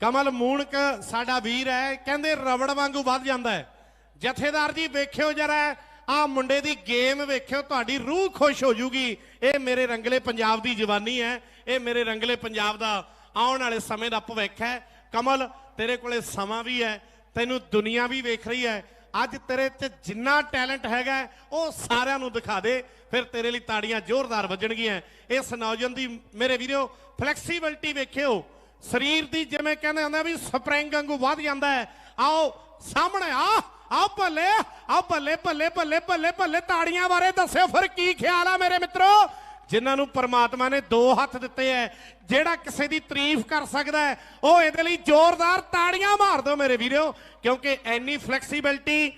ਕਮਲ ਮੂਣਕ ਸਾਡਾ ਵੀਰ ਹੈ, ਕਹਿੰਦੇ ਰਬੜ ਵਾਂਗੂ ਵੱਧ ਜਾਂਦਾ ਹੈ। ਜਥੇਦਾਰ ਜੀ, ਵੇਖਿਓ ਜਰਾ, ਆ ਮੁੰਡੇ ਦੀ ਗੇਮ ਵੇਖਿਓ, ਤੁਹਾਡੀ ਰੂਹ ਖੁਸ਼ ਹੋ ਜੂਗੀ। ਇਹ ਮੇਰੇ ਰੰਗਲੇ ਪੰਜਾਬ ਦੀ ਜਵਾਨੀ ਹੈ, ਇਹ ਮੇਰੇ ਰੰਗਲੇ ਪੰਜਾਬ ਦਾ ਆਉਣ ਵਾਲੇ ਸਮੇਂ ਦਾ ਭਵਿੱਖ ਹੈ। ਕਮਲ, ਤੇਰੇ ਕੋਲੇ ਸਮਾਂ ਵੀ ਹੈ, ਤੈਨੂੰ ਦੁਨੀਆ ਵੀ ਵੇਖ ਰਹੀ ਹੈ। ਅੱਜ ਤੇਰੇ 'ਚ ਜਿੰਨਾ ਟੈਲੈਂਟ ਹੈਗਾ, ਉਹ ਸਾਰਿਆਂ ਨੂੰ ਦਿਖਾ ਦੇ। ਫਿਰ ਤੇਰੇ ਲਈ ਤਾੜੀਆਂ ਜ਼ੋਰਦਾਰ ਵੱਜਣਗੀਆਂ। ਇਸ ਨੌਜਵਾਨ ਦੀ, ਮੇਰੇ ਵੀਰੋ, ਫਲੈਕਸੀਬਿਲਟੀ ਵੇਖਿਓ। ਸਰੀਰ ਦੀ ਜਿਵੇਂ ਕਹਿੰਦੇ ਹੁੰਦੇ ਵੀ ਸਪਰਿੰਗ ਵਾਂਗੂ ਵੱਧ ਜਾਂਦਾ ਹੈ। ਆਓ, ਸਾਹਮਣੇ ਆ ਆ ਭੱਲੇ ਆ ਭੱਲੇ ਭੱਲੇ ਭੱਲੇ ਭੱਲੇ ਭੱਲੇ, ਤਾੜੀਆਂ ਬਾਰੇ ਦੱਸਿਓ ਫਿਰ ਕੀ ਖਿਆਲ ਆ ਮੇਰੇ ਮਿੱਤਰੋ? ਜਿਨ੍ਹਾਂ ਨੂੰ ਪਰਮਾਤਮਾ ਨੇ ਦੋ ਹੱਥ ਦਿੱਤੇ ਐ, ਜਿਹੜਾ ਕਿਸੇ ਦੀ ਤਾਰੀਫ ਕਰ ਸਕਦਾ ਹੈ, ਉਹ ਇਹਦੇ ਲਈ ਜ਼ੋਰਦਾਰ ਤਾੜੀਆਂ ਮਾਰ ਦਿਓ ਮੇਰੇ ਵੀਰੋ, ਕਿਉਂਕਿ ਐਨੀ ਫਲੈਕਸੀਬਿਲਟੀ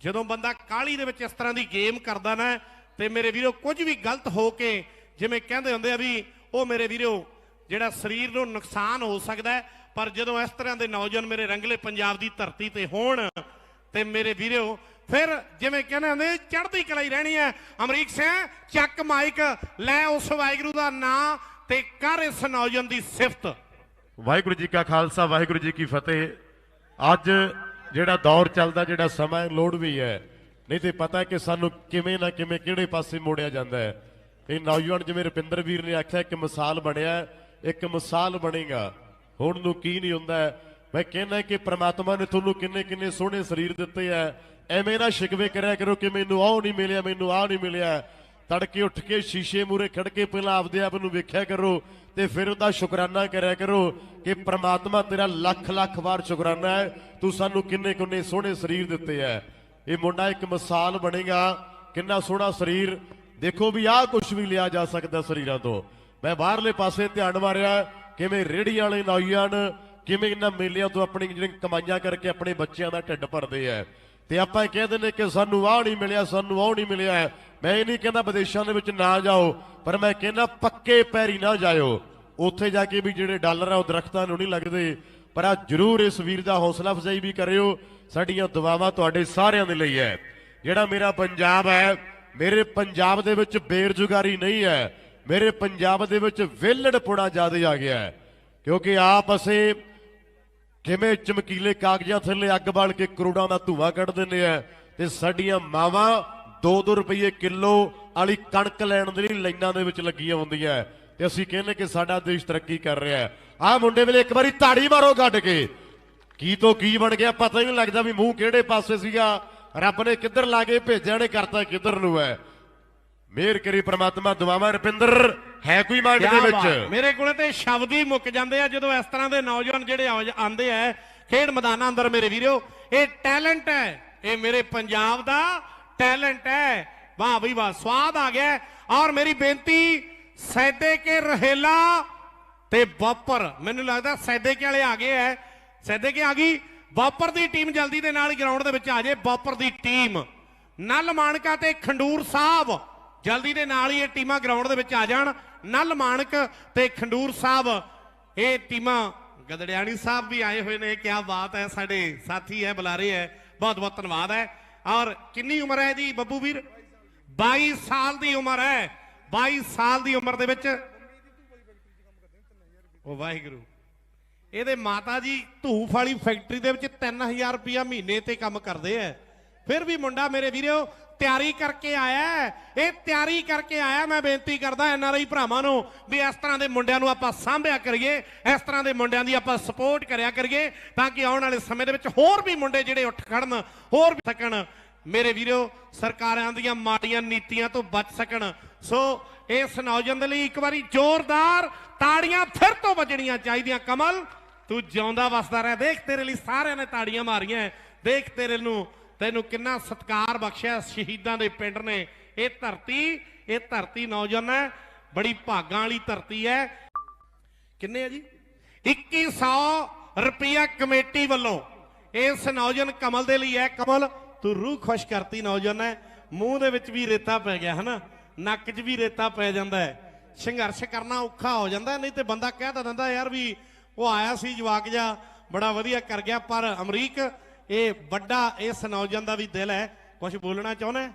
ਜਦੋਂ ਬੰਦਾ ਕਾਲੀ ਦੇ ਵਿੱਚ ਇਸ ਤਰ੍ਹਾਂ ਦੀ ਗੇਮ ਕਰਦਾ ਨਾ, ਤੇ ਮੇਰੇ ਵੀਰੋ ਕੁਝ ਵੀ ਗਲਤ ਹੋ ਕੇ, ਜਿਵੇਂ ਕਹਿੰਦੇ ਹੁੰਦੇ ਆ ਵੀ, ਉਹ ਮੇਰੇ ਵੀਰੋ ਜਿਹੜਾ ਸਰੀਰ ਨੂੰ ਨੁਕਸਾਨ ਹੋ ਸਕਦਾ ਪਰ ਜਦੋਂ ਇਸ ਤਰ੍ਹਾਂ ਦੇ ਨੌਜਵਾਨ ਮੇਰੇ ਰੰਗਲੇ ਪੰਜਾਬ ਦੀ ਧਰਤੀ ਤੇ ਹੋਣ ਤੇ ਮੇਰੇ ਵੀਰੋ, ਫਿਰ ਜਿਵੇਂ ਕਹਿੰਦੇ ਹੁੰਦੇ, ਚੜ੍ਹਦੀ ਕਲਾ ਹੀ ਰਹਿਣੀ ਹੈ। ਅਮਰੀਕ ਸਿੰਘ, ਚੱਕ ਮਾਈਕ, ਲੈ ਉਸ ਵਾਹਿਗੁਰੂ ਦਾ ਨਾਂ ਤੇ ਕਰ ਇਸ ਨੌਜਵਾਨ ਦੀ ਸਿਫਤ। ਵਾਹਿਗੁਰੂ ਜੀ ਕਾ ਖਾਲਸਾ, ਵਾਹਿਗੁਰੂ ਜੀ ਕੀ ਫਤਿਹ। ਅੱਜ ਜਿਹੜਾ ਦੌਰ ਚੱਲਦਾ, ਜਿਹੜਾ ਸਮਾਂ ਲੋੜ ਵੀ ਹੈ। ਨਹੀਂ ਤੇ ਪਤਾ ਹੈ ਕਿ ਸਾਨੂੰ ਕਿਵੇਂ ਨਾ ਕਿਵੇਂ ਕਿਹੜੇ ਪਾਸੇ ਮੋੜਿਆ ਜਾਂਦਾ ਹੈ। ਇਹ ਨੌਜਵਾਨ ਜਿਵੇਂ ਰੁਪਿੰਦਰ ਵੀਰ ਨੇ ਆਖਿਆ ਕਿ ਮਿਸਾਲ ਬਣਿਆ ਇੱਕ ਮਿਸਾਲ ਬਣੇਗਾ। ਹੁਣ ਨੂੰ ਕੀ ਨਹੀਂ ਹੁੰਦਾ ਮੈਂ ਕਹਿੰਦਾ ਕਿ ਪ੍ਰਮਾਤਮਾ ਨੇ ਤੁਹਾਨੂੰ ਕਿੰਨੇ ਕਿੰਨੇ ਸੋਹਣੇ ਸਰੀਰ ਦਿੱਤੇ ਆ ਐਵੇਂ ਨਾ ਸ਼ਿਕਵੇ ਕਰਿਆ ਕਰੋ ਕਿ ਮੈਨੂੰ ਆਹ ਨਹੀਂ ਮਿਲਿਆ, ਮੈਨੂੰ ਆਹ ਨਹੀਂ ਮਿਲਿਆ। ਤੜਕੇ ਉੱਠ ਕੇ ਸ਼ੀਸ਼ੇ ਮੂਰੇ ਖੜ ਕੇ ਪਹਿਲਾਂ ਆਪਦੇ ਆਪ ਨੂੰ ਵੇਖਿਆ ਕਰੋ ਤੇ ਫਿਰ ਉਹਦਾ ਸ਼ੁਕਰਾਨਾ ਕਰਿਆ ਕਰੋ ਕਿ ਪ੍ਰਮਾਤਮਾ ਤੇਰਾ ਲੱਖ ਲੱਖ ਵਾਰ ਸ਼ੁਕਰਾਨਾ ਹੈ। ਤੂੰ ਸਾਨੂੰ ਕਿੰਨੇ ਕਿੰਨੇ ਸੋਹਣੇ ਸਰੀਰ ਦਿੱਤੇ ਆ ਇਹ ਮੁੰਡਾ ਇੱਕ ਮਿਸਾਲ ਬਣੇਗਾ। ਕਿੰਨਾ ਸੋਹਣਾ ਸਰੀਰ। ਦੇਖੋ ਵੀ ਆਹ ਕੁਝ ਵੀ ਲਿਆ ਜਾ ਸਕਦਾ ਸਰੀਰਾਂ ਤੋਂ। ਮੈਂ ਬਾਹਰਲੇ ਪਾਸੇ ਧਿਆਨ ਮਾਰਿਆ, ਕਿਵੇਂ ਰੇੜੀ ਵਾਲੇ ਨੌਜਵਾਨ ਕਿਵੇਂ ਇਹਨਾਂ ਮੇਲਿਆਂ ਤੋਂ ਆਪਣੀ ਜਿਹੜੀ ਕਮਾਈਆਂ ਕਰਕੇ ਆਪਣੇ ਬੱਚਿਆਂ ਦਾ ਢਿੱਡ ਭਰਦੇ ਆ। ਤੇ ਆਪਾਂ ਇਹ ਕਹਿੰਦੇ ਨੇ ਕਿ ਸਾਨੂੰ ਆਹ ਨਹੀਂ ਮਿਲਿਆ, ਸਾਨੂੰ ਉਹ ਨਹੀਂ ਮਿਲਿਆ। ਮੈਂ ਇਹ ਨਹੀਂ ਕਹਿੰਦਾ ਵਿਦੇਸ਼ਾਂ ਦੇ ਵਿੱਚ ਨਾ ਜਾਓ, ਪਰ ਮੈਂ ਕਹਿੰਦਾ ਪੱਕੇ ਪੈਰੀ ਨਾ ਜਾਇਓ। ਉੱਥੇ ਜਾ ਕੇ ਵੀ ਜਿਹੜੇ ਡਾਲਰ ਆ ਉਹ ਦਰਖਤਾਂ ਨੂੰ ਨਹੀਂ ਲੱਗਦੇ। ਪਰ ਆ ਜਰੂਰ ਇਸ ਵੀਰ ਦਾ ਹੌਸਲਾ ਅਫਜ਼ਾਈ ਵੀ ਕਰਿਓ, ਸਾਡੀਆਂ ਦੁਆਵਾਂ ਤੁਹਾਡੇ ਸਾਰਿਆਂ ਦੇ ਲਈ ਹੈ। ਜਿਹੜਾ ਮੇਰਾ ਪੰਜਾਬ ਹੈ, ਮੇਰੇ ਪੰਜਾਬ ਦੇ ਵਿੱਚ ਬੇਰੁਜ਼ਗਾਰੀ ਨਹੀਂ ਹੈ। ਮੇਰੇ ਪੰਜਾਬ ਦੇ ਵਿੱਚ ਵਿਹਲੜਪੁਣਾ ਜ਼ਿਆਦਾ ਆ ਗਿਆ ਹੈ, ਕਿਉਂਕਿ ਆਪ ਅਸੀਂ ਕਿਵੇਂ ਚਮਕੀਲੇ ਕਾਗਜ਼ਾਂ ਥੱਲੇ ਅੱਗ ਬਾਲ ਕੇ ਕਰੋੜਾਂ ਦਾ ਧੂਆਂ ਕੱਢ ਦਿੰਦੇ ਆ ਤੇ ਸਾਡੀਆਂ ਮਾਵਾਂ 2-2 ਰੁਪਏ ਕਿਲੋ ਵਾਲੀ ਕਣਕ ਲੈਣ ਦੇ ਲਈ ਲਾਈਨਾਂ ਦੇ ਵਿੱਚ ਲੱਗੀਆਂ ਹੁੰਦੀਆਂ ਤੇ ਅਸੀਂ ਕਹਿੰਦੇ ਕਿ ਸਾਡਾ ਦੇਸ਼ ਤਰੱਕੀ ਕਰ ਰਿਹਾ ਹੈ। ਆਹ ਮੁੰਡੇ ਵੇਲੇ ਇੱਕ ਵਾਰੀ ਤਾੜੀ ਮਾਰੋ ਗੱਡ ਕੇ। ਕੀ ਤੋਂ ਕੀ ਬਣ ਗਿਆ ਪਤਾ ਹੀ ਨਹੀਂ ਲੱਗਦਾ ਵੀ ਮੂੰਹ ਕਿਹੜੇ ਪਾਸੇ ਸੀਗਾ। ਰੱਬ ਨੇ ਕਿੱਧਰ ਲਾ ਕੇ ਭੇਜਿਆ ਨੇ ਕਰਤਾ ਕਿੱਧਰ ਨੂੰ ਹੈ। ਮਿਹਰ ਕਰੀ ਪ੍ਰਮਾਤਮਾ ਦੁਆਵਾਂ ਰੁਪਿੰਦਰ ਹੈ ਕੋਈ ਮਾਈਂਡ ਦੇ ਵਿੱਚ। ਮੇਰੇ ਕੋਲੇ ਤੇ ਸ਼ਬਦ ਹੀ ਮੁੱਕ ਜਾਂਦੇ ਆ ਜਦੋਂ ਇਸ ਤਰ੍ਹਾਂ ਦੇ ਨੌਜਵਾਨ ਜਿਹੜੇ ਆਉਂਦੇ ਆ ਖੇਡ ਮੈਦਾਨਾਂ ਅੰਦਰ ਮੇਰੇ ਵੀਰੋ ਇਹ ਟੈਲੈਂਟ ਹੈ ਇਹ ਮੇਰੇ ਪੰਜਾਬ ਦਾ ਟੈਲੈਂਟ ਹੈ। ਵਾਹ ਬਈ ਵਾਹ ਸਵਾਦ ਆ ਗਿਆ। ਔਰ ਮੇਰੀ ਬੇਨਤੀ ਸੈਦੇ ਕੇरहेਲਾ ਤੇ ਬਾਪਰ ਮੈਨੂੰ ਲੱਗਦਾ ਸੈਦੇ ਕੇ ਵਾਲੇ ਆ ਗਏ ਐ ਸੈਦੇ ਕੇ ਆ ਗਈ ਬਾਪਰ ਦੀ ਟੀਮ ਜਲਦੀ ਦੇ ਨਾਲ ਗਰਾਊਂਡ ਦੇ ਵਿੱਚ ਆ ਜੇ ਬਾਪਰ ਦੀ ਟੀਮ। ਨਲ ਮਾਨਕਾ ਤੇ ਖੰਡੂਰ ਸਾਹਿਬ ਜਲਦੀ ਦੇ ਨਾਲ ਹੀ ਇਹ ਟੀਮਾਂ ਗਰਾਊਂਡ ਦੇ ਵਿੱਚ ਆ ਜਾਣ। ਨਲ ਮਾਨਕ ਤੇ ਖੰਡੂਰ ਸਾਹਿਬ, ਇਹ ਟੀਮਾਂ ਗਦੜਿਆਣੀ ਸਾਹਿਬ ਵੀ ਆਏ ਹੋਏ ਨੇ। ਕੀ ਬਾਤ ਹੈ, ਸਾਡੇ ਸਾਥੀ ਹੈ, ਬੁਲਾਰੇ ਹੈ। ਬਹੁਤ ਬਹੁਤ ਧੰਨਵਾਦ ਹੈ। ਔਰ ਕਿੰਨੀ ਉਮਰ ਹੈ ਜੀ ਬੱਬੂ ਵੀਰ? 22 ਸਾਲ ਦੀ ਉਮਰ ਹੈ। 22 ਸਾਲ ਦੀ ਉਮਰ ਦੇ ਵਿੱਚ ਉਹ ਵਾਹਿਗੁਰੂ। ਇਹਦੇ ਮਾਤਾ ਜੀ ਧੂਫ ਵਾਲੀ ਫੈਕਟਰੀ ਦੇ ਵਿੱਚ 3000 ਰੁਪਇਆ ਮਹੀਨੇ ਤੇ ਕੰਮ ਕਰਦੇ ਐ ਫਿਰ ਵੀ ਮੁੰਡਾ ਮੇਰੇ ਵੀਰੋ ਤਿਆਰੀ ਕਰਕੇ ਆਇਆ ਇਹ ਤਿਆਰੀ ਕਰਕੇ ਆਇਆ, ਮੈਂ ਬੇਨਤੀ ਕਰਦਾ ਐਨਆਰਆਈ ਭਰਾਵਾਂ ਨੂੰ ਵੀ ਇਸ ਤਰ੍ਹਾਂ ਦੇ ਮੁੰਡਿਆਂ ਨੂੰ ਆਪਾਂ ਸਾਂਭਿਆ ਕਰੀਏ, ਇਸ ਤਰ੍ਹਾਂ ਦੇ ਮੁੰਡਿਆਂ ਦੀ ਆਪਾਂ ਸਪੋਰਟ ਕਰਿਆ ਕਰੀਏ, ਤਾਂ ਕਿ ਆਉਣ ਵਾਲੇ ਸਮੇਂ ਦੇ ਵਿੱਚ ਹੋਰ ਵੀ ਮੁੰਡੇ ਜਿਹੜੇ ਉੱਠ ਖੜਨ, ਹੋਰ ਵੀ ਸਕਣ। ਮੇਰੇ ਵੀਰੋ, ਸਰਕਾਰਾਂ ਦੀਆਂ ਮਾੜੀਆਂ ਨੀਤੀਆਂ ਤੋਂ ਬਚ ਸਕਣ। ਸੋ, ਇਸ ਨੌਜਵਾਨ ਦੇ ਲਈ ਇੱਕ ਵਾਰੀ ਜ਼ੋਰਦਾਰ ਤਾੜੀਆਂ ਫਿਰ ਤੋਂ ਵੱਜਣੀਆਂ ਚਾਹੀਦੀਆਂ। ਕਮਲ, ਤੂੰ ਜਿਉਂਦਾ ਵਸਦਾ ਰਹਿ। ਦੇਖ ਤੇਰੇ ਲਈ ਸਾਰਿਆਂ ਨੇ ਤਾੜੀਆਂ ਮਾਰੀਆਂ। ਦੇਖ ਤੇਰੇ ਨੂੰ ਤੈਨੂੰ ਕਿੰਨਾ ਸਤਿਕਾਰ ਬਖਸ਼ਿਆ ਸ਼ਹੀਦਾਂ ਦੇ ਪਿੰਡ ਨੇ। ਇਹ ਧਰਤੀ ਇਹ ਧਰਤੀ ਨੌਜਵਾਨ ਹੈ, ਬੜੀ ਭਾਗਾਂ ਵਾਲੀ ਧਰਤੀ ਹੈ। ਕਿੰਨੇ ਆ ਜੀ? 2100 ਰੁਪਿਆ ਕਮੇਟੀ ਵੱਲੋਂ ਇਸ ਨੌਜਵਾਨ ਕਮਲ ਦੇ ਲਈ ਹੈ। ਕਮਲ, ਤੂੰ ਰੂਹ ਖੁਸ਼ ਕਰਤੀ ਨੌਜਵਾਨ ਹੈ। ਮੂੰਹ ਦੇ ਵਿੱਚ ਵੀ ਰੇਤਾ ਪੈ ਗਿਆ, ਹਨਾ? ਨੱਕ 'ਚ ਵੀ ਰੇਤਾ ਪੈ ਜਾਂਦਾ ਹੈ। ਸੰਘਰਸ਼ ਕਰਨਾ ਔਖਾ ਹੋ ਜਾਂਦਾ, ਨਹੀਂ ਤੇ ਬੰਦਾ ਕਹਿ ਤਾਂ ਦਿੰਦਾ, ਯਾਰ ਵੀ ਉਹ ਆਇਆ ਸੀ ਜਵਾਕ ਜਾ ਬੜਾ ਵਧੀਆ ਕਰ ਗਿਆ, ਪਰ ਅਮਰੀਕ ਇਹ ਵੱਡਾ ਇਸ ਨੌਜਵਾਨ ਦਾ ਵੀ ਦਿਲ ਹੈ। ਕੁਝ ਬੋਲਣਾ ਚਾਹੁੰਦਾ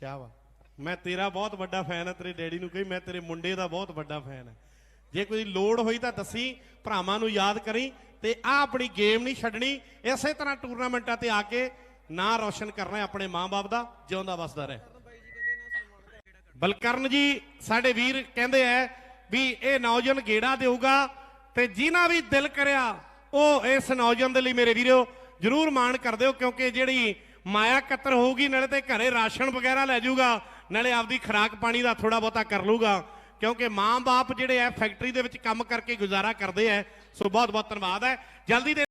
ਕਿਆ ਵਾ ਮੈਂ ਤੇਰਾ ਬਹੁਤ ਵੱਡਾ ਫੈਨ ਹਾਂ, ਤੇਰੇ ਡੈਡੀ ਨੂੰ ਕਹੀ, ਮੈਂ ਤੇਰੇ ਮੁੰਡੇ ਦਾ ਬਹੁਤ ਵੱਡਾ ਫੈਨ ਹਾਂ। ਜੇ ਕੋਈ ਲੋੜ ਹੋਈ ਤਾਂ ਦੱਸੀ, ਭਰਾਵਾਂ ਨੂੰ ਯਾਦ ਕਰੀ ਤੇ ਆ ਆਪਣੀ ਗੇਮ ਨਹੀਂ ਛੱਡਣੀ। ਇਸੇ ਤਰ੍ਹਾਂ ਟੂਰਨਾਮੈਂਟਾਂ ਤੇ ਆ ਕੇ ਨਾਂ ਰੌਸ਼ਨ ਕਰਨਾ ਆਪਣੇ ਮਾਂ-ਬਾਪ ਦਾ, ਜਿਉਂਦਾ ਵਸਦਾ ਰਹੇ। ਬਲਕਰਨ ਜੀ, ਸਾਡੇ ਵੀਰ ਕਹਿੰਦੇ ਐ ਵੀ ਇਹ ਨੌਜਵਾਨ ਗੇੜਾ ਦੇਊਗਾ ਤੇ ਜਿਨ੍ਹਾਂ ਵੀ ਦਿਲ ਕਰਿਆ, ਉਹ ਇਸ ਨੌਜਵਾਨ ਦੇ ਲਈ ਮੇਰੇ ਵੀਰੋ ਜਰੂਰ ਮਾਣ ਕਰ ਦਿਓ ਕਿਉਂਕਿ ਜਿਹੜੀ ਮਾਇਆ ਕਤਰ ਹੋਊਗੀ, ਨਾਲੇ ਤੇ ਘਰੇ ਰਾਸ਼ਨ ਵਗੈਰਾ ਲੈ ਜਾਊਗਾ, ਨਾਲੇ ਆਪਦੀ ਖਰਾਕ ਪਾਣੀ ਦਾ ਥੋੜਾ ਬਹੁਤਾ ਕਰ ਲੂਗਾ ਕਿਉਂਕਿ ਮਾਂ-ਬਾਪ ਜਿਹੜੇ ਐ ਫੈਕਟਰੀ ਦੇ ਵਿੱਚ ਕੰਮ ਕਰਕੇ ਗੁਜ਼ਾਰਾ ਕਰਦੇ ਐ ਸੋ ਬਹੁਤ ਬਹੁਤ ਧੰਨਵਾਦ ਹੈ। ਜਲਦੀ ਦੇ